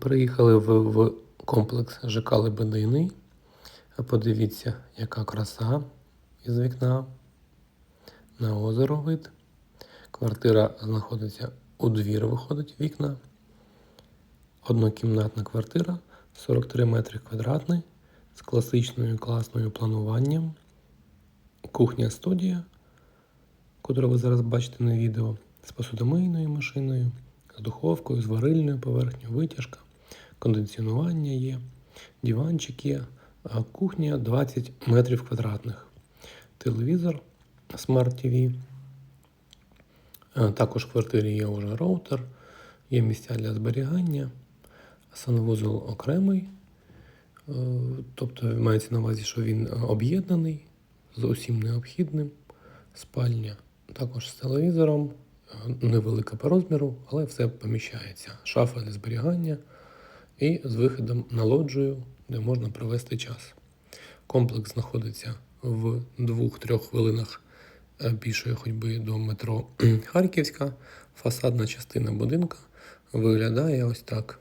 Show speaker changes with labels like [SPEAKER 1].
[SPEAKER 1] Приїхали в, в комплекс ЖК Лебединий. Подивіться, яка краса із вікна. На озеро вид. Квартира знаходиться у двір, виходить вікна. Однокімнатна квартира, 43 метри квадратний, з класичною класною плануванням. Кухня студія, яку ви зараз бачите на відео, з посудомийною машиною, з духовкою, з варильною поверхнею, витяжка, кондиціонування є, диванчик є, кухня 20 метрів квадратних. Телевізор Smart TV. Е, Також в квартирі є вже роутер, є місця для зберігання, санвузол окремий. Е, Тобто мається на увазі, що він об'єднаний з усім необхідним. Спальня також з телевізором, невелика по розміру, але все поміщається. Шафа для зберігання і з виходом на лоджію, де можна провести час. Комплекс знаходиться в 2-3 хвилинах е, пішої ходьби до метро Харківська. Фасадна частина будинка виглядає ось так.